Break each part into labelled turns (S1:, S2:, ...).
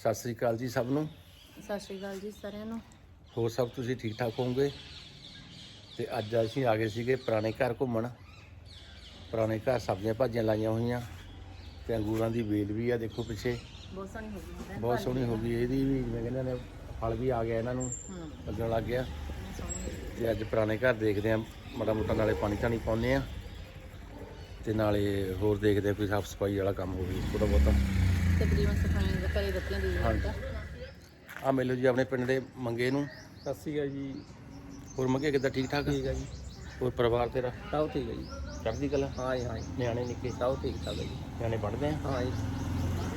S1: ਸਤਿ ਸ੍ਰੀ ਅਕਾਲ ਜੀ ਸਭ ਨੂੰ।
S2: ਸਤਿ ਸ਼੍ਰੀ ਅਕਾਲ ਜੀ ਸਾਰਿਆਂ ਨੂੰ।
S1: ਹੋਰ ਸਭ ਤੁਸੀਂ ਠੀਕ ਠਾਕ ਹੋਵੋਗੇ? ਤੇ ਅੱਜ ਅਸੀਂ ਆ ਗਏ ਸੀਗੇ ਪੁਰਾਣੇ ਘਰ ਘੁੰਮਣ। ਪੁਰਾਣੇ ਘਰ ਸਬਜ਼ੀਆਂ ਭਾਜੀਆਂ ਲਾਈਆਂ ਹੋਈਆਂ। ਤੇ ਅੰਗੂਰਾਂ ਦੀ ਵੇਲ ਵੀ ਆ ਦੇਖੋ ਪਿੱਛੇ।
S2: ਬਹੁਤ ਸੋਹਣੀ ਹੋ ਗਈ
S1: ਬਹੁਤ ਸੋਹਣੀ ਹੋ ਗਈ ਇਹਦੀ ਵੀ ਜਿਵੇਂ ਕਹਿੰਦੇ ਨੇ ਫਲ ਵੀ ਆ ਗਿਆ ਇਹਨਾਂ ਨੂੰ। ਲੱਗਣ ਲੱਗ ਗਿਆ। ਤੇ ਅੱਜ ਪੁਰਾਣੇ ਘਰ ਦੇਖਦੇ ਆ ਮਾੜਾ ਮੋਟਾ ਨਾਲੇ ਪਾਣੀ ਧਾਣੀ ਪਾਉਂਦੇ ਆ ਤੇ ਨਾਲੇ ਹੋਰ ਦੇਖਦੇ ਆ ਕੋਈ ਸਾਫ਼ ਸਫ਼ਾਈ ਵਾਲਾ ਕੰਮ ਹੋਵੇ ਥੋੜਾ ਬਹੁਤਾ।
S2: ਤਕਰੀਬਨ ਸਫਾਈਆਂ ਦਾ ਘਰੇ ਦਿੱਤੀਆਂ ਦੀ ਜਾਂਦਾ
S1: ਆ ਮਿਲੋ ਜੀ ਆਪਣੇ ਪਿੰਡ ਦੇ ਮੰਗੇ ਨੂੰ।
S3: ਸਤਿ ਸ਼੍ਰੀ ਅਕਾਲ ਜੀ।
S1: ਹੋਰ ਮੰਗੇ ਕਿੱਦਾਂ ਠੀਕ ਠਾਕ
S3: ਠੀਕ ਹੈ ਜੀ।
S1: ਹੋਰ ਪਰਿਵਾਰ ਤੇਰਾ?
S3: ਸਭ ਠੀਕ ਹੈ ਜੀ।
S1: ਚੜ੍ਹਦੀ ਕਲਾ?
S3: ਹਾਂ ਜੀ ਹਾਂ ਜੀ
S1: ਨਿਆਣੇ ਨਿੱਕੇ?
S3: ਸਭ ਠੀਕ ਠਾਕ ਹੈ ਜੀ।
S1: ਨਿਆਣੇ ਪੜ੍ਹਦੇ ਆ?
S3: ਹਾਂ ਜੀ।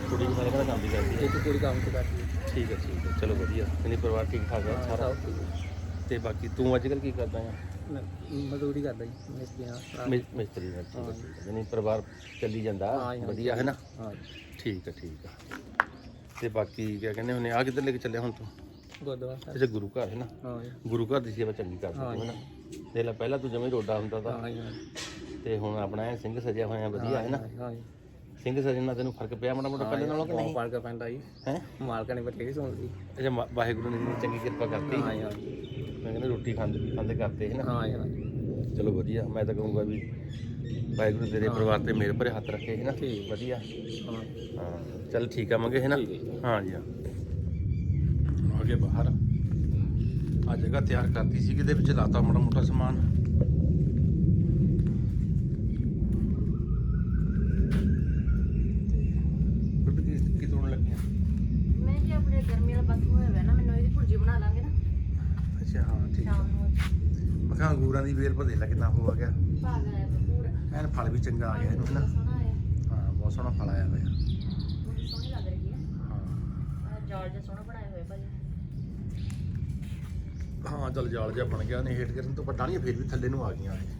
S1: ਕੁੜੀ ਵੀ ਸਾਰੇ ਘਰ ਕੰਮ ਵੀ ਕਰਦੀ ਹੈ
S3: ਇੱਕ ਕੁੜੀ ਕੰਮ ਤੇ ਕਰਦੀ ਹੈ
S1: ਠੀਕ ਹੈ ਠੀਕ ਹੈ ਚਲੋ ਵਧੀਆ। ਨਹੀਂ ਪਰਿਵਾਰ ਠੀਕ ਠਾਕ ਹੈ ਸਾਰਾ?
S3: ਸਭ ਠੀਕ ਹੈ
S1: ਤੇ ਬਾਕੀ ਤੂੰ ਅੱਜ ਕੱਲ ਕੀ ਕਰਦਾ ਆ?
S3: ਮਜ਼ਦੂਰੀ ਕਰਦਾ ਜੀ ਮਿਸਤਰੀ
S1: ਮਿ- ਮਿਸਤਰੀ ਦਾ ਠੀਕ ਹੈ ਠੀਕ ਹੈ। ਪਰਿਵਾਰ ਚੱਲੀ ਜਾਂਦਾ
S3: ਹਾਂ ਜੀ,
S1: ਵਧੀਆ ਹੈ ਨਾ?
S3: ਹਾਂ।
S1: ਠੀਕ ਹੈ ਠੀਕ ਹੈ। ਤੇ ਬਾਕੀ ਕੀ ਕਹਿੰਦੇ ਹੁੰਦੇ ਆ ਕਿੱਧਰ ਲੈ ਕੇ ਚੱਲਿਆ ਹੁਣ ਤੂੰ?
S3: ਗੁਰਦੁਆਰਾ ਸਾਹਿਬ।
S1: ਅੱਛਾ ਗੁਰੂ ਘਰ ਹੈ ਨਾ?
S3: ਹਾਂ ਜੀ।
S1: ਗੁਰੂ ਘਰ ਦੀ ਸੇਵਾ ਚੰਗੀ ਕਰਦਾ ਤੂੰ ਹੈ ਨਾ? ਦੇਖ ਲੈ ਪਹਿਲਾਂ ਤੂੰ ਜਮੇ ਰੋਡਾ ਹੁੰਦਾ ਤਾਂ।
S3: ਹਾਂ ਜੀ।
S1: ਤੇ ਹੁਣ ਆਪਣਾ ਇਹ ਸਿੰਘ ਸਜਿਆ ਹੋਇਆ ਵਧੀਆ ਹੈ ਨਾ?
S3: ਹਾਂ ਜੀ
S1: ਸਿੰਘ ਸਜਣ ਨਾਲ ਤੈਨੂੰ ਫ਼ਰਕ ਪਿਆ ਮਾੜਾ ਮੋਟਾ ਪਹਿਲੇ ਨਾਲੋਂ ਕਿ ਨਹੀਂ?
S3: ਪਾੜ ਕੇ ਪੈਂਦਾ ਜੀ।
S1: ਹੈ?
S3: ਮਾਲਕਾਂ ਨੇ ਬਥੇਰੀ ਸੁਣਦੀ
S1: ਅੱਛਾ ਮਾ- ਵਾਹਿਗੁਰੂ ਨੇ ਚੰਗੀ ਕਿਰਪਾ ਕਰਤੀ।
S3: ਹਾਂ ਜੀ ਹਾਂ ਜੀ।
S1: ਮੈਂ ਕਹਿੰਦਾ ਰੋਟੀ ਖਾਂਦੇ ਖਾਂਦੇ ਕਰਤੇ ਹੈ ਨਾ।
S3: ਹਾਂ ਜੀ
S1: ਚਲੋ ਵਧੀਆ ਮੈਂ ਤਾਂ ਕਹੂੰਗਾ ਵੀ ਵਾਹਿਗੁਰੂ ਤੇਰੇ ਪਰਿਵਾਰ ਤੇ ਮੇਰੇ ਭਰੇ ਹੱਥ ਰੱਖੇ ਹੈ ਨਾ।
S3: ਠੀਕ।
S1: ਵਧੀਆ।
S3: ਹਾਂ।
S1: ਚੱਲ ਠੀਕ ਆ ਮੰਗੇ ਹੈ ਨਾ?
S3: ਹੈ ਜੀ।
S1: ਹਾਂ ਆਗੇ ਬਾਹਰ। ਆ ਜਗ੍ਹਾ ਤਿਆਰ ਕਰਤੀ ਸੀ ਕਿਤੇ ਵਿੱਚ ਲਾਤਾ ਮਾੜਾ ਮੋਟਾ ਸਮਾਨ ਤੇ ਗੁੱਡ ਕੀ ਕੀ ਤੋੜਨ ਲੱਗੀਆਂ
S2: ਮੈਂ ਜੀ ਆਪਣੇ ਗਰਮੀ ਵਾਲਾ ਬਾਥੂ ਹੋਇਆ ਹੋਇਆ ਨਾ ਮੈਨੂੰ ਇਹਦੀ ਭੁਰਜੀ ਬਣਾ ਲਾਂਗੇ ਨਾ
S1: ਅੱਛਾ ਹਾਂ ਠੀਕ ਆ
S2: ਸ਼ਾਮ ਨੂੰ
S1: ਮੈਂ ਕਿਹਾ ਅੰਗੂਰਾਂ ਦੀ ਵੇਲ ਭਦੇ ਲਾ ਕਿੰਨਾ ਹੋ ਗਿਆ।
S2: ਭਾਗ ਆਇਆ ਵਾ ਪੂਰਾ।
S1: ਐਨ ਫਲ ਵੀ ਚੰਗਾ ਆ ਗਿਆ ਇਹਨੂੰ ਹੈ ਨਾ
S2: ਸੋਹਣਾ ਆਇਆ।
S1: ਹਾਂ ਬਹੁਤ ਸੋਹਣਾ ਫਲ ਆਇਆ ਹੋਇਆ।
S2: ਬਹੁਤ ਸੋਹਣੀ ਲੱਗ ਰਹੀ ਹੈ।
S1: ਹਾਂ।
S2: ਆਹ ਜਾਲ ਜਿਹਾ ਸੋਹਣਾ ਬਣਾਇਆ ਹੋਇਆ ਭਾਜੀ।
S1: ਹਾਂ ਚਲ ਜਾਲ ਜਿਹਾ ਬਣ ਗਿਆ ਨੇ ਹੇਠ ਕਰਨ ਤੋਂ ਪਟਾਣੀਆਂ ਫੇਰ ਵੀ ਥੱਲੇ ਨੂੰ ਆ ਗਈਆਂ ਇਹ।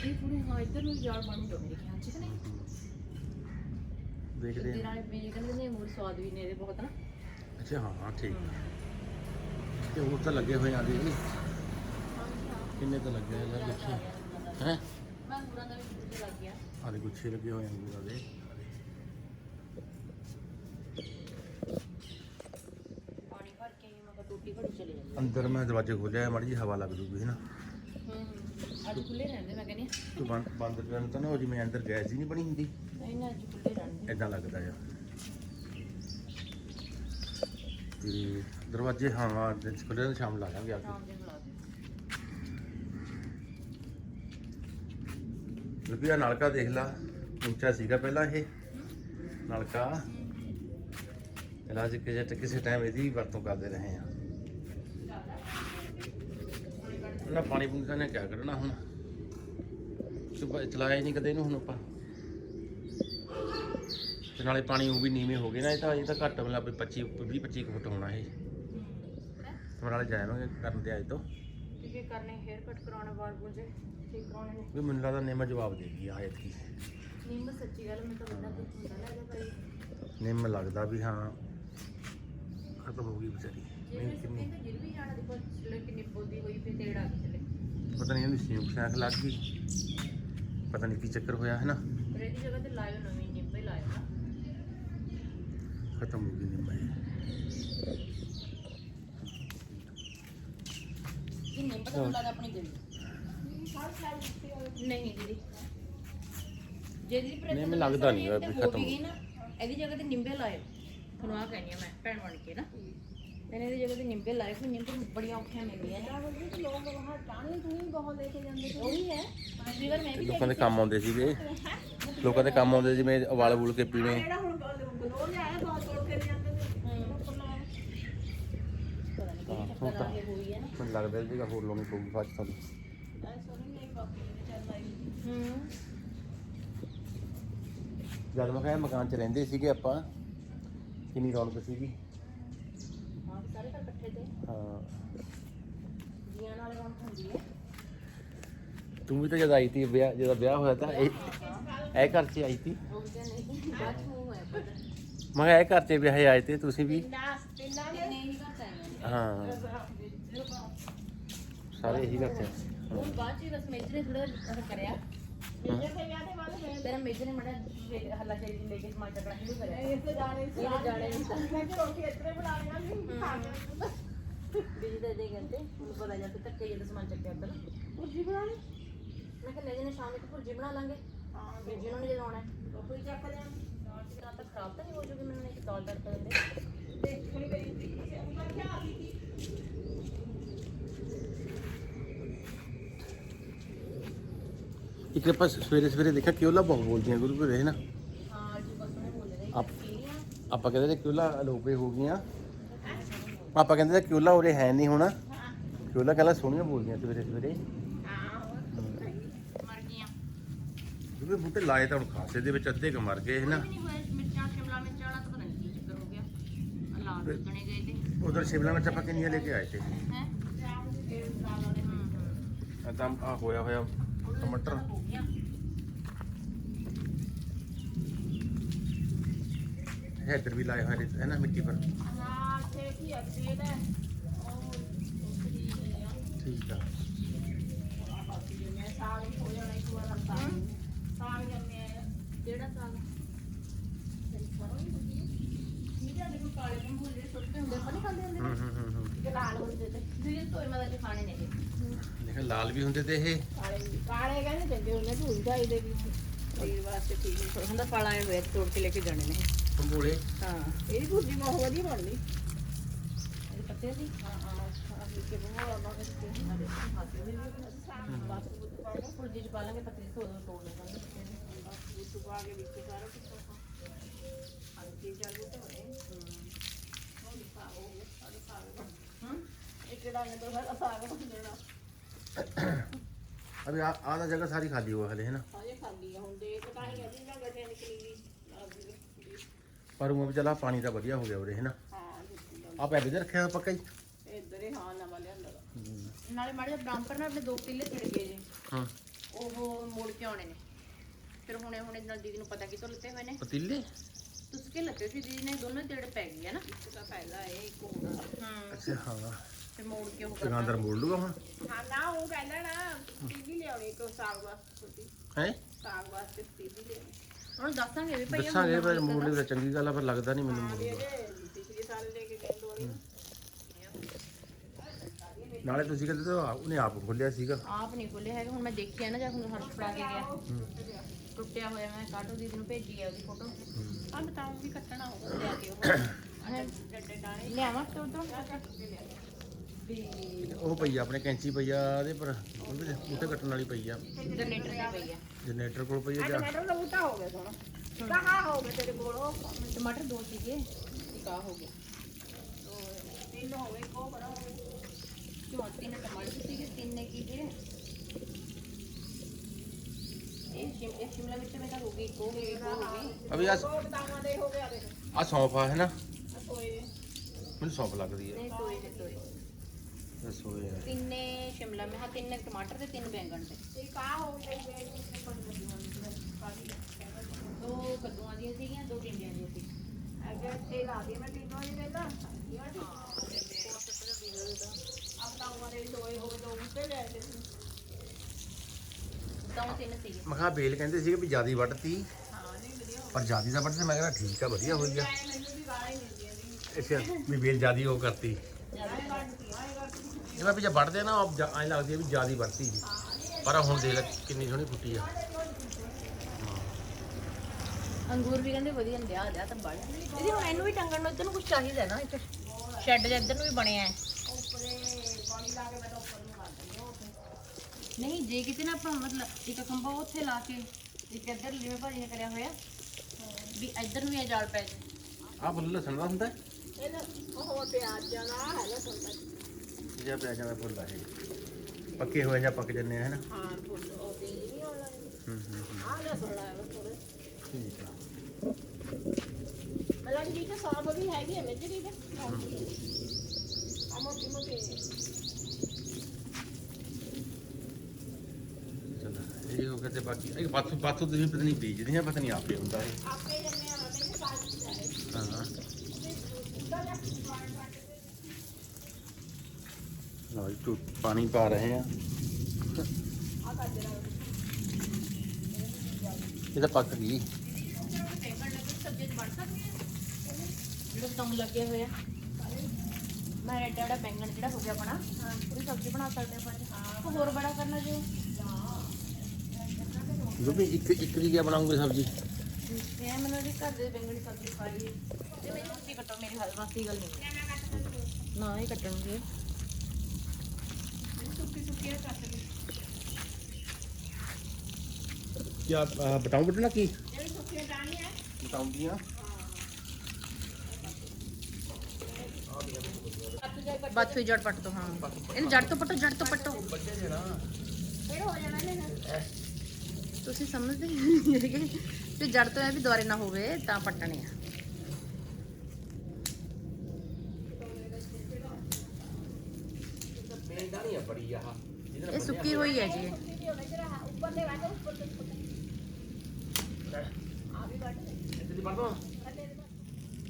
S2: ਇਹ ਪੂਰੇ ਹਾਂ ਇੱਧਰ ਨੂੰ ਜਾਲ ਬਣੂਗਾ ਮੇਰੇ ਖਿਆਲ ਚ ਕਿ ਨਹੀਂ?
S1: ਦੇਖਦੇ
S2: ਤੇਰੇ
S1: ਹਾਂ।
S2: ਬੀਜ ਕਹਿੰਦੇ ਨੇ ਮੂਰ ਸਵਾਦ ਵੀ ਨੇ ਇਹਦੇ ਬਹੁਤ ਨਾ।
S1: ਅੱਛਾ ਹਾਂ ਹਾਂ ਠੀਕ। ਤੇ ਹੋਰ ਤਾਂ ਲੱਗੇ ਹੋਏ ਆ ਕਿੰਨੇ ਤਾਂ ਲੱਗੇ ਆ ਯਾਰ ਗੁੱਛੇ ਹੈ?
S2: ਮੈਂ ਅੰਗੂਰਾਂ ਦਾ ਵੀ ਬੂਟੇ ਲੱਗ ਗਿਆ।
S1: ਆਲੇ ਗੁੱਛੇ ਲੱਗੇ ਹੋਏ ਆ ਅੰਗੂਰਾਂ ਦੇ।
S2: ਪਾਣੀ ਭਰ ਕੇ ਮੈਂ ਕਿਹਾ ਟੂਟੀ ਘੜੀ ਚਲੇ ਜਾਂਦੀ
S1: ਅੰਦਰ ਮੈਂ ਦਰਵਾਜ਼ੇ ਖੋਲਿਆ ਮਾੜੀ ਜੀ ਹਵਾ ਲੱਗ ਜੂਗੀ ਹੈ ਨਾ?
S2: ਹੂੰ ਹੂੰ ਅੱਜ ਖੁੱਲੇ ਰਹਿੰਦੇ ਮੈਂ ਕਹਿੰਦੀ।
S1: ਤੂੰ ਬੰਦ ਬੰਦ ਕਰਨ ਤਾਂ ਨਾ ਉਹ ਜਿਵੇਂ ਅੰਦਰ ਗੈਸ ਹੀ ਨਹੀਂ ਬਣੀ ਹੁੰਦੀ।
S2: ਨਹੀਂ ਨਾ ਅੱਜ ਖੁੱਲੇ ਰਹਿੰਦੇ।
S1: ਇਦਾਂ ਲੱਗਦਾ ਆ। ਤੇ ਦਰਵਾਜ਼ੇ ਹਾਂ ਚ ਖੁੱਲੇ ਨੇ ਸ਼ਾਮ ਲਾ ਲਾਂਗੇ ਆ ਕੇ।
S2: ਸ਼ਾਮ ਦੇ ਬੁਲਾ ਦੇ
S1: ਰੁਪਿਆ ਨਲਕਾ ਦੇਖ ਲਾ, ਉੱਚਾ ਸੀਗਾ ਪਹਿਲਾਂ ਇਹ ਨਲਕਾ। ਇਲਾਜ ਕਿਸੇ ਕਿਸੇ ਟਾਈਮ ਇਹਦੀ ਵਰਤੋਂ ਕਰਦੇ ਰਹੇ ਆ ਨਾ ਪਾਣੀ ਪੂਣੀ ਦਾ ਕਿਆ ਕਰਨਾ ਹੁਣ। ਸੁਬਾ ਚਲਾਇਆ ਹੀ ਨਹੀਂ ਕਦੇ ਇਹਨੂੰ ਹੁਣ ਆਪਾਂ। ਤੇ ਨਾਲੇ ਪਾਣੀ ਉਹ ਵੀ ਨੀਵੇਂ ਹੋ ਗਏ ਨਾ, ਇਹ ਤਾਂ ਇਹ ਤਾਂ ਘੱਟ ਮਤਲਬ 25 20 25 ਫੁੱਟ ਹੋਣਾ ਇਹ। ਸਮਰਾਲੇ ਜਾਵਾਂਗੇ ਕਰਨ ਤੇ ਅੱਜ ਤੋਂ।
S2: ਕਰਨੇ ਹੇਅਰ ਕੱਟ ਕਰਾਉਣੇ ਵਾਲ ਬੁਝੇ ਠੀਕ ਕਰਾਉਣੇ ਨੇ?
S1: ਵੀ ਮੈਨੂੰ ਲੱਗਦਾ ਨੇਮਾ ਜਵਾਬ ਦੇ ਗਈ ਆ ਐਤਕੀ।
S2: ਨਿੰਮ ਸੱਚੀ ਗੱਲ ਮੈਂ ਤਾਂ ਬੰਦਾ ਕੁਝ ਹੁੰਦਾ ਇਹਦਾ ਭਾਈ।
S1: ਨਿੰਮ ਲੱਗਦਾ ਵੀ ਹਾਂ ਖਤਮ ਹੋ ਗਈ ਵਿਚਾਰੀ।
S2: ਜੇ
S1: ਨਹੀਂ
S2: ਮੈਂ
S1: ਕਿੰਨੀ
S2: ਸੁੱਕੇ ਤਾਂ ਗਿਰ ਵੀ ਜਾਣਾ ਦੇਖੋ ਚਲੇ ਕਿੰਨੀ ਬੋਦੀ ਹੋਈ ਪਈ ਤੇੜ ਆ ਗਈ ਚਲੇ।
S1: ਪਤਾ ਨਹੀਂ ਸਿਉਂਕ ਸਾਖ ਲੱਗ ਗਈ। ਪਤਾ ਨਹੀਂ ਕੀ ਚੱਕਰ ਹੋਇਆ ਹੈ ਨਾ
S2: ਪਰ ਇਹਦੀ ਜਗ੍ਹਾ ਤੇ ਲਾਇਓ ਨਵੀਂ ਨਿੰਮ ਹੀ ਲਾਇਓ ਨਾ।
S1: ਖਤਮ ਹੋ ਗਈ ਨਿੰਮ ਇਹ
S2: ਆਪਣੀ ਨਹੀਂ ਦੀਦੀ। ਜੇ ਦੀਦੀ ਪਰ
S1: ਨਿੰਮ ਲੱਗਦਾ ਨੀ ਹੋਇਆ ਵੀ ਖਤਮ
S2: ਨਾ ਇਹਦੀ ਜਗ੍ਹਾ ਤੇ ਨਿੰਬੇ ਲਾਇਓ। ਤੁਹਾਨੂੰ ਆ ਕਹਿਣੀ ਆ ਮੈਂ ਭੈਣ ਬਣ ਕੇ ਨਾ। ਇਹਨੇ ਇਹਦੀ ਜਗ੍ਹਾ ਤੇ ਨਿੰਬੇ ਲਾਏ ਕੋਈ ਨਿੰਬੇ ਬੜੀਆਂ ਔਖੀਆਂ ਮਿਲਦੀਆਂ ਨੇ। ਲੋਕ ਉਹੀ ਹੈ। ਵਾਰ ਮੈਂ ਵੀ
S1: ਦੇ ਕੰਮ ਆਉਂਦੇ ਸੀਗੇ। ਲੋਕਾਂ ਦੇ ਕੰਮ ਆਉਂਦੇ ਜਿਵੇਂ ਵਾਲ ਵੂਲ ਕੇ ਪੀਣੇ।
S2: ਨਹੀਂ
S1: ਹੁਣ
S2: ਹੈ ਨਾ।
S1: ਮੈਨੂੰ ਲੱਗਦਾ ਇਹ ਜਗ੍ਹਾ ਹੋਰ ਲਾਉਣੀ ਪਊਗੀ ਫਾਜ ਤੁਹਾਨੂੰ
S2: ਹੂੰ।
S1: ਜਦ ਮੈਂ ਕਿਹਾ ਮਕਾਨ 'ਚ ਰਹਿੰਦੇ ਸੀਗੇ ਆਪਾਂ ਕਿੰਨੀ ਰੌਣਕ ਸੀਗੀ।
S2: ਹਾਂ ਤੇ।
S1: ਤੂੰ ਵੀ ਤਾਂ ਜਦ ਆਈ ਤੀ ਵਿਆਹ ਜਦੋਂ ਵਿਆਹ ਹੋਇਆ ਤਾਂ ਇਹ ਇਹ ਘਰ 'ਚ ਆਈ ਤੀ?
S2: ਤਾਂ ਬਾਅਦ ਚ
S1: ਮੈਂ ਕਿਹਾ ਇਹ ਘਰ 'ਚ ਵਿਆਹੇ ਆਏ ਤੇ ਤੁਸੀਂ ਵੀ?
S2: ਘਰ ਚਾਹੀਏ
S1: ਹਾਂ। ਸਾਰੇ ਇਹੀ ਆਏ।
S2: ਉਹ ਬਾਅਦ ਚ ਬਸ ਮੇਜਰ ਨੇ ਥੋੜਾ ਕਰਿਆ। ਤੇਰਾ ਮੇਜਰ ਨੇ ਮੜਾ ਹੱਲਾ ਸ਼ੇਰੀ ਲੈ ਕੇ ਸਮਾਨ ਚੱਕਣਾ ਸ਼ੁਰੂ ਕਰਿਆ। ਇਹ ਤਾਂ ਜਾਣੇ ਇਹ ਜਾਣੇ ਨਹੀਂ ਤਾਂ ਮੈਂ ਕਿ ਰੋਟੀ ਇੱਧਰੇ ਬਣਾ ਲੈਣਾ ਸੀ ਬੀਜੀ ਦੇ ਦੇ ਕਹਿੰਦੇ ਮੈਨੂੰ ਪਤਾ ਜਾਂ ਤੇ ਧੱਕੇ ਜਿਹੇ ਸਮਾਨ ਚੱਕਿਆ ਉੱਧਰ। ਭੁਰਜੀ ਬਣਾ ਲਈ ਮੈਂ ਕਿਹਾ ਲੈ ਜਨੇ ਸ਼ਾਮ ਨੂੰ ਭੁਰਜੀ ਬਣਾ ਲਾਂਗੇ। ਹਾਂ ਬੀਜੀ ਨੂੰ ਜਦੋਂ ਆਉਣਾ। ਹੈ ਕੋਈ ਚੱਕ ਲਿਆ। ਤਾਂ ਤਾਂ ਖਰਾਬ ਤਾਂ ਨਹੀਂ ਹੋ ਜੂਗੀ ਮੈਨੂੰ ਨਹੀਂ ਦਾਲ ਤੜਕਾ ਦਿੰਦੇ।
S1: ਇੱਕ ਆਪਾਂ ਸਵੇਰੇ ਸਵੇਰੇ ਦੇਖਿਆ ਕਿਉਲਾ ਬਹੁਤ ਬੋਲਦੀਆਂ ਗੁਰੂ ਘਰੇ ਨਾ।
S2: ਹਾਂ ਜੀ ਬਸ ਮੈਂ ਬੋਲ ਰਹੀ
S1: ਆਪ ਆਪਾਂ ਕਹਿੰਦੇ ਤੇ ਕਿਉਲਾ ਅਲੋਪੇ ਹੋ ਗਈਆਂ। ਆਪਾਂ ਕਹਿੰਦੇ ਤੇ ਕਿਉਲਾ ਉਰੇ ਹੈ ਨਹੀਂ ਹੁਣ। ਕਿਉਲਾ ਕਹਿੰਦਾ ਸੋਹਣੀਆਂ ਬੋਲਦੀਆਂ ਸਵੇਰੇ ਸਵੇਰੇ।
S2: ਮਰ ਗਈਆਂ।
S1: ਕਿਉਂਕਿ ਬੂਟੇ ਲਾਏ ਤਾਂ ਹੁਣ ਖਾਸੇ ਦੇ ਵਿੱਚ ਅੱਧੇ ਕ ਮਰ ਗਏ ਹੈ ਨਾ
S2: ਨਹੀਂ ਹੋਇਆ ਮਿਰਚਾਂ ਸ਼ਿਮਲਾ ਮਿਰਚਾਂ ਵਾਲਾ ਤਾਂ ਪਤਾ ਨਹੀਂ ਕੀ ਚੱਕਰ ਹੋ ਗਿਆ
S1: ਸ਼ਿਮਲਾ ਮਿਰਚ ਆਪਾਂ ਕਿੰਨੀਆਂ ਲੈ ਕੇ ਆਏ ਤੇ?
S2: ਹੈ?
S1: ਤਾਂ ਆ ਹੋਇਆ ਹੋਇਆ ਟਮਾਟਰ।
S2: ਹੋ ਗਿਆ
S1: ਇੱਧਰ ਵੀ ਲਾਏ ਹੋਏ ਨੇ ਹੈ ਨਾ ਮਿੱਟੀ ਪਰ? ਠੀਕ ਆ।
S2: ਕਿਹੜਾ ਸਾਗ? ਕਾਲੇ ਨੂੰ ਭੁੱਲੇ ਸੁੱਟੇ ਹੁੰਦੇ ਪਤਾ ਨਹੀਂ ਖਾਂਦੇ ਹੁੰਦੇ।
S1: ਹੂੰ ਹੂੰ ਹੂੰ ਹੂੰ।
S2: ਕਿ ਲਾਲ ਹੁੰਦੇ ਤੇ। ਜਿਹੜੇ ਤੋਏ ਮਦਾ ਚ ਖਾਣੇ ਨੇ ਇਹ
S1: ਦੇਖਿਆ ਲਾਲ ਵੀ ਹੁੰਦੇ ਤੇ ਇਹ।
S2: ਕਾਲੇ ਕਹਿੰਦੇ ਚੰਗੇ ਹੁੰਦੇ ਭੁੱਲ ਜਾਈਦੇ ਵੀ। ਸਰੀਰ ਵਾਸਤੇ ਠੀਕ ਨਹੀਂ ਹੁੰਦਾ ਫਲ ਆਏ ਹੋਏ ਆ, ਤੋੜ ਕੇ ਲੈ ਕੇ ਜਾਣੇ ਨੇ।
S1: ਪੰਗੋਲੇ
S2: ਹਾਂ ਇਹ ਭੁਰਜੀ ਬਹੁਤ ਵਧੀਆ ਬਣਦੀ। ਇਹ ਪੱਤੇ ਦੀ? ਹਾਂ ਹਾਂ ਆਹ ਕੇ ਬਹੁਤ ਬਾਬਾ ਕੇ ਸਾਡੇ ਖਾਤੇ ਦੇ ਵੀ ਬਸ ਭੁਰਜੀ ਚ ਪਾ ਲਾਂਗੇ ਪੱਤੇ ਦੀ ਤੋੜ ਤੋੜ ਲਾਂਗੇ। ਬਸ ਪਾ ਕੇ ਵਿੱਚ ਸਾਰਾ ਕੁਝ ਹਾਂ ਤੇ ਚਾਲੂ ਤੇ ਹੋਣੇ ਹੁਣ ਦੇਖ ਤਾਂ ਹੀ ਕਹਿੰਦੀ ਨਾ ਗੱਠੇ ਨਿਕਲੀ ਵੀ
S1: ਪਰ ਉਹ ਵੀ ਚਲਾ ਪਾਣੀ ਤਾਂ ਵਧੀਆ ਹੋ ਗਿਆ ਉਰੇ ਹੈ ਨਾ?
S2: ਹਾਂ ਦਿੱਤੀ ਆ।
S1: ਆ ਪੈਦੇ ਤੇ ਰੱਖਿਆ ਹੋਇਆ ਪੱਕਾ ਹੀ?
S2: ਇੱਧਰ ਹੀ ਹਾਂ ਨਵਾਂ ਲਿਆਂਦਾ ਵਾ। ਨਾਲੇ ਮਾੜੇ ਜਿਹਾ ਬ੍ਰਾਂਪਰ ਨਾਲ ਆਪਣੇ ਦੋ ਕਿੱਲੇ ਛਿੜ ਗਏ ਜੇ।
S1: ਹਾਂ।
S2: ਉਹ ਮੋੜ ਕੇ ਆਉਣੇ ਨੇ। ਫਿਰ ਹੁਣੇ ਹੁਣੇ ਨਾਲ ਦੀਦੀ ਨੂੰ ਪਤਾ ਕਿਤੋਂ ਲੱਤੇ ਹੋਏ ਨੇ।
S1: ਪਤੀਲੇ?
S2: ਤੁਸੀਂ ਕਿ ਲੱਤੇ ਸੀ ਦੀਦੀ ਨੇ ਦੋਨੋਂ ਤੇੜ ਪੈ ਗਈ ਹੈ ਨਾ। ਇੱਕ ਤਾਂ ਪਹਿਲਾ ਇਹ ਇੱਕ ਹੋਣਾ ਹਾਂ।
S1: ਅੱਛਾ ਹਾਂ।
S2: ਤੇ ਮੋੜ ਕੇ ਉਹ ਕਰਨਾ
S1: ਦੁਕਾਨਦਾਰ ਮੋੜ ਲੂਗਾ ਹੁਣ?
S2: ਹਾਂ ਨਾ ਉਹ ਕਹਿੰਦਾ ਨਾ ਟੀਵੀ ਲਿਆਉਣੀ ਇੱਕ ਸਾਗ ਵਾਸਤੇ
S1: ਹੈ?
S2: ਸਾਗ ਵਾਸਤੇ ਟੀਵੀ ਲਿਆਉਣੀ। ਹੁਣ ਦੱਸਾਂਗੇ ਵੀ ਭਈਆ
S1: ਦੱਸਾਂਗੇ ਪਰ ਮੋੜ ਲਈ ਤਾਂ ਚੰਗੀ ਗੱਲ ਆ ਪਰ ਲੱਗਦਾ ਨਹੀਂ ਮੈਨੂੰ ਮੋੜੂਗਾ
S2: ਪਿਛਲੇ ਸਾਲ ਲੈ ਕੇ ਗਏ ਦੋ ਵਾਰੀ
S1: ਨਾਲੇ ਤੁਸੀਂ ਕਹਿੰਦੇ ਤਾਂ ਉਹਨੇ ਆਪ ਖੋਲਿਆ ਸੀਗਾ।
S2: ਆਪ ਨਹੀਂ ਖੋਲੇ ਹੈਗੇ ਹੁਣ ਮੈਂ ਦੇਖਿਆ ਨਾ ਜਾ ਹੁਣ ਹਰਸ਼ ਫੜਾ ਕੇ ਗਿਆ। ਟੁੱਟਿਆ ਹੋਇਆ ਮੈਂ ਕਾਟੋ ਦੀਦੀ ਨੂੰ ਭੇਜੀ ਆ ਉਹਦੀ ਫੋਟੋ ਆ ਬਤਾਉਂ ਵੀ ਕੱਟਣਾ ਹੋਊਗਾ ਲਿਆ ਕੇ ਉਹ। ਡੱਡੇ ਡਾਣੇ ਲਿਆਵਾਂ ਤੇ ਉਧਰੋਂ?
S1: ਉਹ ਪਈ ਆ ਆਪਣੇ ਕੈਂਚੀ ਪਈ ਆ ਇਹਦੇ ਪਰ ਉਹਦੇ ਬੂਟੇ ਕੱਟਣ ਵਾਲੀ ਪਈ ਆ।
S2: ਜਨਰੇਟਰ ਤੇ ਪਈ ਆ।
S1: ਜਨਰੇਟਰ ਕੋਲ ਪਈ ਆ ਜਾਂ
S2: ਦਾ ਬੂਟਾ ਹੋ ਗਿਆ ਸੋਣਾ ਕਹਾ ਹੋ ਗਿਆ ਤੇਰੇ ਕੋਲ ਉਹ ਟਮਾਟਰ ਦੋ ਸੀਗੇ। ਆ ਹੋ ਗਿਆ। ਤਿੰਨ ਹੋ ਗਏ ਕੋ ਬੜਾ ਹੋ ਗਿਆ ਕਿਉਂ ਤਿੰਨ ਟਮਾਟਰ ਸੀਗੇ ਤਿੰਨ ਨੇ ਕੀ ਜੇ ਇਹ ਸ਼ਿਮ ਇਹ ਸ਼ਿਮਲਾ ਮਿਰਚ ਮੇਰਾ ਹੋ ਗਈ ਇੱਕ ਹੋ ਗਈ ਇੱਕ ਹੋ ਗਈ।
S1: ਅਭੀ ਆ
S2: ਦਾਣਾ ਦੇ ਹੋ ਗਿਆ ਦੇਖੋ।
S1: ਆ ਸੌਂਫ ਆ ਹੈ ਨਾ?
S2: ਕੋਈ
S1: ਮੈਨੂੰ ਸੌਂਫ ਲੱਗਦੀ ਹੈ
S2: ਨਹੀਂ ਤੋਏ ਦੇ ਤੋਏ
S1: ਦੱਸੋ ਯਾਰ
S2: ਤਿੰਨੇ ਸ਼ਿਮਲਾ ਮਿਰਚ ਤਿੰਨ ਟਮਾਟਰ ਤੇ ਤਿੰਨ ਬੈਂਗਣ ਤੇ। ਇੱਕ ਆ ਹੋ ਗਈ ਦੋ ਕੱਦੂਆਂ ਦੀਆਂ ਸੀਗੀਆਂ ਦੋ ਟਿੰਡੀਆਂ ਦੀਆਂ ਸੀ। ਅਗੇ ਤੇ ਲਾ ਦੀ ਮੈਂ ਟਿੰਡੋਂ ਨਹੀਂ ਲੈਂਦਾ ਆਪਣਾ ਉਹਨਾਂ ਦੇ ਦੋਏ ਹੋ ਗਏ ਦੋ ਬੁੱਤੇ ਲੈ ਤੇ ਦੋ ਤਿੰਨ ਸੀਗੇ।
S1: ਮੈਂ ਕਿਹਾ ਬੇਲ ਕਹਿੰਦੇ ਸੀਗੇ ਵੀ ਜਿਆਦੀ ਵੱਢਤੀ। ਪਰ ਜਿਆਦੀ ਦਾ ਤੇ ਮੈਂ ਕਹਿੰਦਾ ਠੀਕ ਆ ਵਧੀਆ ਹੋਈ ਆ। ਅੱਛਾ ਵੀ ਬੇਲ ਜਿਆਦੀ ਉਹ ਕਰਤੀ। ਜਿਵੇਂ ਵੀ ਜੇ ਵੱਢਦੇ ਨਾ ਐਂ ਲੱਗਦੀ ਆ ਵੀ ਜਿਆਦੀ ਵੱਢਤੀ ਪਰ ਹੁਣ ਦੇਖ ਲੈ ਕਿੰਨੀ ਸੋਹਣੀ ਫੁੱਟੀ ਆ।
S2: ਅੰਗੂਰ ਵੀ ਕਹਿੰਦੇ ਵਧੀਆ ਹੁੰਦੇ ਆ ਲਿਆ ਤਾਂ ਬੜ ਇਹਦੀ ਹੁਣ ਇਹਨੂੰ ਵੀ ਟੰਗਣ ਨੂੰ ਇੱਧਰ ਨੂੰ ਕੁਝ ਚਾਹੀਦਾ ਨਾ ਇੱਥੇ। ਸ਼ੈੱਡ ਜਿਹਾ ਇੱਧਰ ਨੂੰ ਵੀ ਬਣਿਆ ਹੈ। ਨਹੀਂ ਜੇ ਕਿਤੇ ਨਾ ਆਪਾਂ ਮਤਲਬ ਇੱਕ ਖੰਭਾ ਉੱਥੇ ਲਾ ਕੇ ਇੱਕ ਇੱਧਰ ਜਿਵੇਂ ਭਾਜੀ ਨੇ ਕਰਿਆ ਹੋਇਆ ਵੀ ਇੱਧਰ ਨੂੰ ਇਹ ਜਾਲ ਪੈ ਜੇ
S1: ਆ ਫੁੱਲ ਲਸਣ ਦਾ ਹੁੰਦਾ?
S2: ਇਹ ਉਹ ਪਿਆਜ਼ ਜਾਣਾ ਹੈ ਲਸਣ ਦਾ
S1: ਜਿਹੜਾ ਪਿਆ ਜਾਂਦਾ ਫੁੱਲ ਆ ਇਹ ਪੱਕੇ ਹੋਏ ਜਾਂ ਪੱਕ ਜੰਨੇ ਆ ਹਨਾ
S2: ਹਾਂ ਫੁੱਲ ਉਹ ਵੀ ਨਹੀਂ ਆਉਣਾ।
S1: ਹੂੰ ਹੂੰ ਹੂੰ।
S2: ਆ ਲਸਣ ਲਾਇਆ ਵਾ ਥੋੜੇ
S1: ਠੀਕ ਆ।
S2: ਜੀ ਤੇ ਸਾਬ ਵੀ ਹੈਗੀ ਹੈ ਮੇਰੀ ਤੇ। ਆ ਮੋਟੀ ਮੋਟੀ
S1: ਹੋ ਗਿਆ ਤੇ ਬਾਕੀ ਇਹ ਪਾਥੂ ਪਾਥੂ ਤੁਸੀਂ ਪਤਾ ਨਹੀਂ ਬੀਜਦੀਆਂ ਪਤਾ ਨਹੀਂ ਆਪੇ ਹੁੰਦਾ ਇਹ।
S2: ਆਪੇ ਜੰਨੇ ਆ ਤੇ ਸਾਜ ਹੈ।
S1: ਹਾਂ। ਜੀ ਟੂ ਪਾਣੀ ਪਾ ਰਹੇ ਆ। ਇਹ ਤਾਂ ਪੱਕ ਗਈ
S2: ਸਬਜ਼ੀ ਬਣ ਸਕਦੀ ਹੈ ਜਿਹੜੇ ਤੰਗ ਲੱਗੇ ਹੋਏ ਆ ਮੈਂ ਐਡਾ ਐਡਾ ਬੈਂਗਣ ਜਿਹੜਾ ਹੋ ਗਿਆ ਆਪਣਾ ਉਹਦੀ ਸਬਜ਼ੀ ਬਣਾ ਸਕਦੇ ਆਪਾਂ ਕੋਈ ਹੋਰ ਬੜਾ ਕਰਨਾ ਜੀ।
S1: ਜੋ ਵੀ ਇੱਕ ਇੱਕ ਦੀ ਕਿਆ ਬਣਾਉਂਗੇ ਸਬਜ਼ੀ?
S2: ਮੈਂ ਮੈਨੂੰ ਵੀ ਘਰ ਦੇ ਬੈਂਗਣ ਦੀ ਸਬਜ਼ੀ ਖਾ ਲਈ। ਤੇ ਮੈਨੂੰ ਤੁਸੀਂ ਕੱਟੋ ਮੇਰੀ ਹੱਲ ਵਾਸੀ ਗੱਲ ਨਹੀਂ ਨਾ ਹੀ ਕੱਟਣਗੇ।
S1: ਕਿਆ ਬਤਾਉਂ ਬਟਣਾ ਕੀ? ਬਤਾਉਂਦੀਆਂ
S2: ਬਾਤ ਹੋਈ ਜੜ ਪੱਟ ਤੋਂ ਹਾਂ। ਇਹਨੂੰ ਜੜ ਤੋਂ ਪੱਟੋ। ਜੜ ਤੋਂ ਪੱਟੋ ਤੁਸੀਂ ਸਮਝਦੇ ਨਹੀਂ ਹੈਗੇ। ਤੇ ਜੜ ਤੋਂ ਇਹ ਵੀ ਦੁਆਰੇ ਨਾ ਹੋਵੇ ਤਾਂ ਪੱਟਣੇ ਆ। ਇਹ ਸੁੱਕੀ ਹੋਈ ਹੈ ਜੀ।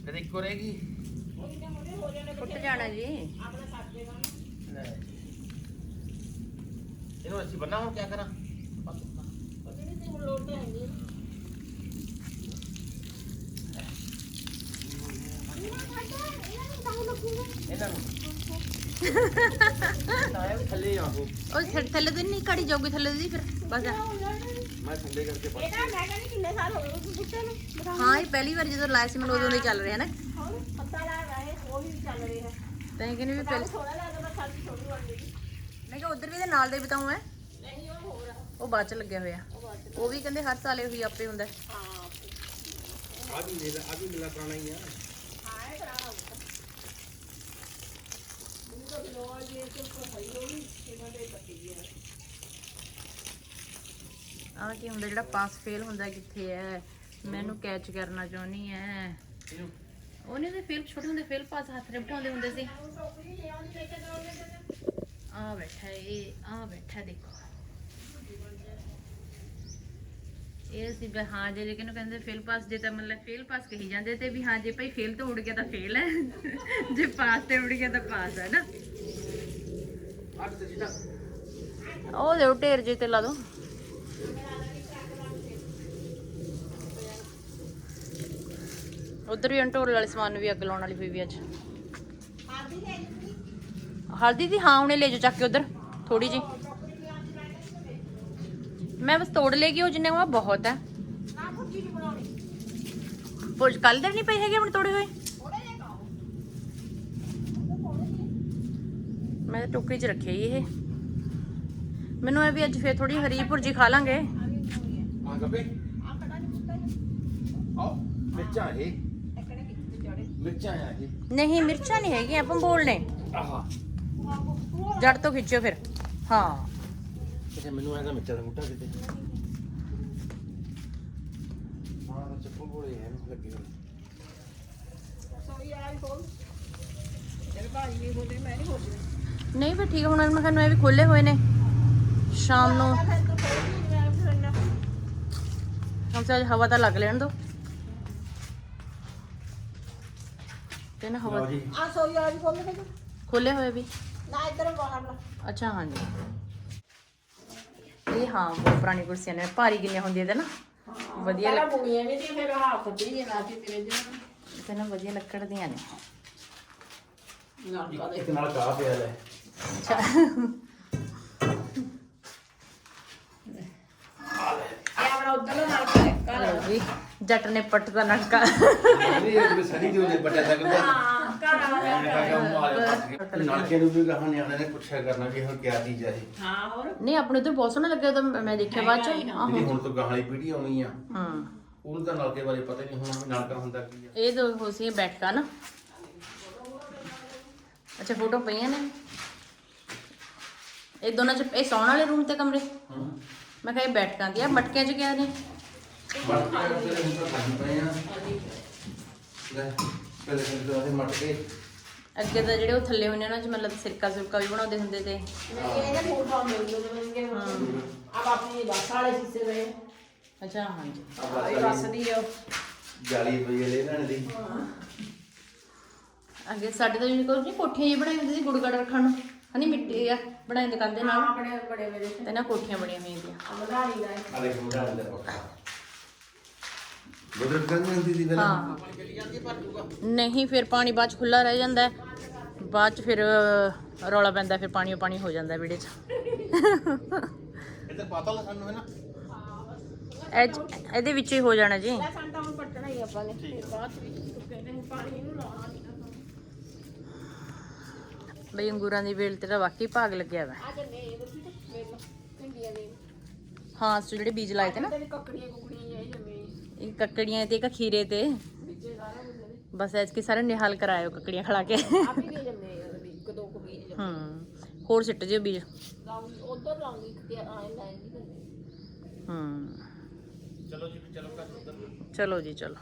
S1: ਕਦੇ ਇੱਕੋ ਰਹੇਗੀ
S2: ਫੁੱਟ ਜਾਣਾ ਜੀ।
S1: ਇਹਨੂੰ ਅਸੀਂ ਬੰਨਾ ਹੁਣ ਕਿਆ ਕਰਾਂ ਇਹਨਾਂ ਨੂੰ ਆਇਆ ਵੀ ਥੱਲੇ ਆ ਉਹ
S2: ਉਹ ਥ- ਥੱਲੇ ਤੇ ਨਹੀਂ ਕੜੀ ਜਾਊਗੀ ਥੱਲੇ ਦੀ ਫਿਰ ਬਸ
S1: ਮੈਂ ਥੱਲੇ ਕਰਕੇ ਪਾ
S4: ਇਹਦਾ ਮੈਂ ਕਹਿੰਦੀ ਕਿੰਨੇ ਸਾਲ ਹੋ ਗਏ ਉਸ ਬੁੱਟੇ ਨੂੰ ਬਤਾ
S2: ਹਾਂ ਇਹ ਪਹਿਲੀ ਵਾਰ ਜਦੋਂ ਲਾਇਆ ਸੀ ਮੈਨੂੰ ਉਦੋਂ ਨਹੀਂ ਚੱਲ ਰਿਹਾ ਨਾ
S4: ਹੁਣ ਪਤਾ ਲੱਗ ਰਿਹਾ ਹੈ ਉਹ ਵੀ ਚੱਲ ਰਿਹਾ ਹੈ
S2: ਤਾਂ ਇਹ ਕਹਿੰਦੀ ਵੀ ਪਹਿਲੇ
S4: ਥੋੜਾ ਲੱਗਦਾ ਬਸ ਸਾਡੀ ਛੋਟੀ ਬਣ ਗਈ
S2: ਮੈਂ ਕਿਹਾ ਉਧਰ ਵੀ ਤੇ ਨਾਲ ਦੇ ਬਤਾਉਂ ਹੈ
S4: ਨਹੀਂ ਉਹ ਹੋਰ ਆ
S2: ਉਹ ਬਾਅਦ ਚ ਲੱਗਿਆ ਹੋਇਆ ਉਹ ਵੀ ਕਹਿੰਦੇ ਹਰ ਸਾਲ ਇਹੀ ਆਪੇ ਹੁੰਦਾ।
S1: ਆ ਵੀ ਮੇਰਾ ਆ ਵੀ ਮੇਰਾ ਪੁਰਾਣਾ ਹੀ ਆ
S4: ਹਾਂ
S2: ਕੀ ਹੁੰਦਾ, ਜਿਹੜਾ ਪਾਸ ਫੇਲ ਹੁੰਦਾ ਕਿੱਥੇ ਹੈ? ਮੈਨੂੰ ਕੈਚ ਕਰਨਾ ਚਾਹੁੰਦੀ ਹੈ।
S1: ਇਹਨੂੰ
S2: ਉਹਨੇ ਤੇ ਫੇਲ ਛੋਟੇ ਹੁੰਦੇ ਫੇਲ ਪਾਸ ਹੱਥ ਰੇ ਬਿਠਾਉਂਦੇ ਹੁੰਦੇ ਸੀ। ਆ ਬੈਠਾ ਇਹ ਆ ਬੈਠਾ ਦੇਖੋ। ਇਹ ਸੀ ਵੀ ਹਾਂ ਜੇ ਕਿਹਨੂੰ ਕਹਿੰਦੇ ਫੇਲ ਪਾਸ ਜੇ ਤਾਂ ਮਤਲਬ ਫੇਲ ਪਾਸ ਕਹੀ ਜਾਂਦੇ ਤੇ ਵੀ ਹਾਂ ਜੇ ਭਾਈ ਫੇਲ ਤੋਂ ਉੜ ਗਿਆ ਤਾਂ ਫੇਲ ਹੈ। ਜੇ ਪਾਸ ਤੇ ਉੜ ਗਿਆ ਤਾਂ ਪਾਸ ਹੈ ਨਾ। ਉਹ ਦੇ ਢੇਰ ਜੇ ਤੇ ਲਾ ਦੋ। ਉਧਰ ਵੀ ਅੰਟੋਲ ਵਾਲੇ ਸਮਾਨ ਨੂੰ ਵੀ ਅੱਗ ਲਾਉਣ ਵਾਲੀ ਹੋਈ ਵੀ ਅੱਜ। ਹਲਦੀ ਦੀ ਹਾਂ ਉਹਨੇ ਲੈ ਜੋ ਚੱਕ ਕੇ ਉਧਰ ਥੋੜੀ ਜੀ ਮੈਂ ਬਸ ਤੋੜ ਲੈ ਗਈ ਉਹ ਜਿੰਨੇ ਉਹ ਬਹੁਤ ਹੈ
S4: ਨਾ ਭੁੱਜੀ ਨਹੀਂ ਬਣਾਉਣੀ
S2: ਪੁੱਜ ਕੱਲ ਦੇ ਨਹੀਂ ਪਏ ਹੈਗੇ ਹੁਣ ਤੋੜੇ ਹੋਏ?
S4: ਥੋੜੇ ਜਿਹਾ ਖਾਓ
S2: ਮੈਂ ਤਾਂ ਟੋਕਰੀ 'ਚ ਰੱਖਿਆ ਹੀ ਇਹ। ਮੈਨੂੰ ਇਹ ਵੀ ਅੱਜ ਫੇਰ ਥੋੜੀ ਹਰੀ ਭੁਰਜੀ ਖਾ ਲਾਂਗੇ।
S1: ਆ ਗੱਬੇ
S4: ਆ ਕੜਾ ਨਹੀਂ ਪੁੱਤਾ
S1: ਆਓ ਮਿਰਚਾਂ ਇਹ।
S4: ਇੱਕੜੇ ਕਿੱਥੇ ਚੜੇ
S1: ਮਿਰਚਾਂ ਆ ਇਹ।
S2: ਨਹੀਂ ਮਿਰਚਾਂ ਨਹੀਂ ਹੈਗੀਆਂ ਆਪਾਂ ਬੋਲਨੇ
S1: ਆਹਾ।
S2: ਜੜ ਤੋਂ ਖਿੱਚਿਓ ਫਿਰ। ਹਾਂ।
S1: ਅੱਛਾ ਮੈਨੂੰ ਐਂ ਮਿਰਚਾਂ ਦਾ ਬੂਟਾ ਕਿਤੇ। ਹਾਂ ਤਾਂ ਚੱਪੂ ਬੋਲੇ ਹੈ ਨੂੰ ਲੱਗੇ ਹੋਏ।
S4: ਸੋਈ ਆ ਵੀ ਕੋਲ ਤੇਰੇ ਭਾਜੀ ਵੀ ਬੋਲੇ ਮੈਂ ਨਹੀਂ
S2: ਫਿਰ ਠੀਕ ਹੁਣ ਮੈਂ ਤੁਹਾਨੂੰ ਇਹ ਵੀ ਖੋਲੇ ਹੋਏ ਨੇ। ਸ਼ਾਮ ਨੂੰ।
S4: ਫਿਰ ਤਾਂ ਕੋਈ ਨਹੀਂ ਮੈਂ ਫਿਰ ਇੰਨਾ
S2: ਹਮ ਸੇ ਹਵਾ ਤਾਂ ਲੱਗ ਲੈਣ ਦੋ। ਤੇ ਨਾ ਹਵਾ
S4: ਆ ਸੋਈ ਆ ਵੀ
S2: ਖੋਲੇ ਹੋਏ ਵੀ।
S4: ਨਾ ਇੱਧਰ ਬਾਹਰ ਲਾ
S2: ਅੱਛਾ ਹਾਂਜੀ। ਇਹ ਹਾਂ ਬਹੁਤ ਪੁਰਾਣੀ ਕੁਰਸੀਆਂ ਨੇ। ਭਾਰੀ ਕਿੰਨੀਆਂ ਹੁੰਦੀਆਂ ਤੇ ਨਾ? ਵਧੀਆ
S4: ਪਹਿਲਾਂ
S2: ਲੱਕ-
S4: ਬੁਣੀਆਂ ਵੀ ਤੇ ਫਿਰ ਹੱਥ ਦੀ ਜੇ ਨਾ ਸੀ ਤੇਰੇ ਦੇ
S2: ਤੇ ਨਾ ਵਧੀਆ ਲੱਕੜ ਦੀਆਂ ਨੇ।
S4: ਨਾ
S1: ਇੱਕ ਨਾਲ ਕਾ ਪਿਆ ਲੈ।
S2: ਅੱਛਾ।
S4: ਇਹ ਆਪਣਾ ਉਧਰ ਨਾਲ ਕਰ
S2: ਲਓ ਜੀ ਜੱਟ ਨੇ ਪੱਟ ਦਾ ਨਟਕਾ
S1: ਨਹੀਂ ਇਹ ਸੜੀ ਜੋ ਨੇ ਬਟਾ ਸਕਦਾ
S4: ਹਾਂ। ਘਰ ਵਾਲਾ
S1: ਨਲਕੇ ਨੂੰ ਵੀ ਕਹਾਂ ਨਿਆਣੇ ਨੇ ਪੁੱਛਿਆ ਕਰਨਾ ਵੀ ਹੁਣ ਕਿਆ ਚੀਜ਼ ਆ ਇਹ।
S4: ਹਾਂ ਹੋਰ?
S2: ਨਹੀਂ ਆਪਣੇ ਉਧਰ ਬਹੁਤ ਸੋਹਣਾ ਲੱਗਿਆ ਤਾਂ ਮੈਂ ਦੇਖਿਆ ਬਾਅਦ ਚ।
S1: ਜਿਹੜੀ
S2: ਆਹੋ।
S1: ਹੁਣ ਤੋਂ ਗਾਹਾਂ ਵਾਲੀ ਪੀੜ੍ਹੀ ਆਉਣੀ ਆ
S2: ਹਾਂ।
S1: ਉਹਨੂੰ ਤਾਂ ਨਲਕੇ ਬਾਰੇ ਪਤਾ ਹੀ ਨਹੀਂ ਹੋਣਾ ਵੀ ਨਲਕਾ ਹੁੰਦਾ ਕੀ ਆ।
S2: ਇਹ ਦੋ ਹੋ ਸੀ ਬੈਠਕਾ ਨਾ। ਅੱਛਾ ਫੋਟੋ ਪਈਆਂ ਨੇ। ਇਹ ਦੋਨਾਂ ਚ ਇਹ ਸੌਣ ਵਾਲੇ ਰੂਮ ਤੇ ਕਮਰੇ?
S1: ਹੂੰ।
S2: ਮੈਂ ਕਿਹਾ ਇਹ ਬੈਠਕਾਂ ਦੀ ਆ ਮਟਕਿਆਂ ਚ ਕਿਆ ਨੇ?
S1: ਮਟਕੇ ਤੇਰੇ ਹੁਣ ਤਾਂ ਖਾਈ ਪਏ ਆ। ਲੈ। ਪਹਿਲੇ ਮਟਕੇ
S2: ਅੱਗੇ ਤਾਂ ਜਿਹੜੇ ਉਹ ਥੱਲੇ ਹੁੰਦੇ ਨੇ ਉਹਨਾਂ ਚ ਮਤਲਬ ਸਿਰਕਾ ਸੁਰਕਾ ਵੀ ਬਣਾਉਂਦੇ ਹੁੰਦੇ ਤੇ।
S4: ਇਹਨੇ ਫੋਨ ਫਾਉ ਮਿਲ ਜੂਗੇ ਆਪ ਆਪਣੀ ਬੱਸ ਵਾਲੇ ਹਿੱਸੇ ਦੇ
S2: ਅੱਛਾ ਹਾਂਜੀ।
S4: ਇਹ ਬੱਸ ਦੀ ਆ
S1: ਜਾਲੀ ਪਈ ਹੈ ਲੈਣ ਦੀ।
S2: ਅੱਗੇ ਸਾਡੇ ਤਾਂ ਕੋਈ ਨਹੀਂ ਕੋਠੀਆਂ ਜਿਹੀ ਬਣਾਈ ਹੁੰਦੀ ਸੀ ਗੁੜ ਗੜ ਰੱਖਣ ਨੂੰ। ਹਨੀ ਮਿੱਟੀ ਆ ਬਣਾਈ ਦੁਕਾਨ ਦੇ ਨਾਲ।
S4: ਆਪਣੇ ਬੜੇ ਬੜੇ
S2: ਤੇ ਨਾ ਕੋਠੀਆਂ ਬਣੀਆਂ ਹੋਈਆਂ
S4: ਦਾ
S1: ਆ ਦੇਖ ਪੱਕਾ। ਬਦਲ ਕਰਨੀ ਹੁੰਦੀ ਸੀ ਪਹਿਲਾਂ?
S2: ਹਾਂ। ਨਹੀਂ ਫਿਰ ਪਾਣੀ ਬਾਅਦ ਚ ਖੁੱਲਾ ਰਹਿ ਜਾਂਦਾ ਹੈ। ਬਾਅਦ ਚ ਫਿਰ ਰੌਲਾ ਪੈਂਦਾ ਫਿਰ ਪਾਣੀ ਓ ਪਾਣੀ ਹੋ ਜਾਂਦਾ ਵਿੜੇ ਚ।
S1: ਇੱਧਰ ਪਤਾ ਲਾ ਸਾਨੂੰ ਹੈ ਨਾ
S2: ਇਹ 'ਚ- ਇਹਦੇ ਵਿੱਚ ਹੀ ਹੋ ਜਾਣਾ ਜੀ।
S4: ਲੈ ਸੰਟਾ ਹੁਣ ਪੱਟਣਾ ਹੀ ਆਪਾਂ ਨੇ। ਫਿਰ ਬਾਅਦ ਵਿੱਚ ਸੁੱਕੇ ਨੇ ਪਾਣੀ ਇਹਨੂੰ ਲਾਉਣਾ ਨਹੀਂ ਨਾ
S2: ਬਈ ਅੰਗੂਰਾਂ ਦੀ ਵੇਲ ਤੇ ਤਾਂ ਵਾਕਈ ਭਾਗ ਲੱਗਿਆ ਵਾ।
S4: ਆ ਜੰਨੇ ਇਹ ਦੇਖੀ ਤੇ ਵੇਖ ਲਓ ਭਿੰਡੀਆਂ ਦੇ।
S2: ਹਾਂ ਸੋ ਜਿਹੜੇ ਬੀਜ ਲਾਏ ਤੇ ਨਾ।
S4: ਕੱਕੜੀਆਂ ਕੁਕੜੀਆਂ ਜਿਹੇ ਜੰਮੇ
S2: ਇਹ ਕੱਕੜੀਆਂ ਤੇ ਇੱਕ ਖੀਰੇ ਤੇ। ਬਸ ਐਤਕੀ ਸਾਰੇ ਨਿਹਾਲ ਕਰਾਇਓ ਕੱਕੜੀਆਂ ਖਲਾ ਕੇ।
S4: ਆਪ ਹੀ ਇੱਕ ਦੋ ਕੁ ਬੀਜ।
S2: ਹੂੰ ਹੋਰ ਸਿੱਟ ਜਿਓ ਬੀਜ।
S4: ਲਾਉਂਗੀ ਉਧਰ ਲਾਉਂਗੀ ਕਿ ਆਏ ਲਾਏਗੀ ਤੇ
S2: ਹੂੰ।
S1: ਚਲੋ ਜੀ ਚਲੋ ਘਰ ਉੱਧਰ।
S2: ਚਲੋ ਜੀ ਚਲੋ।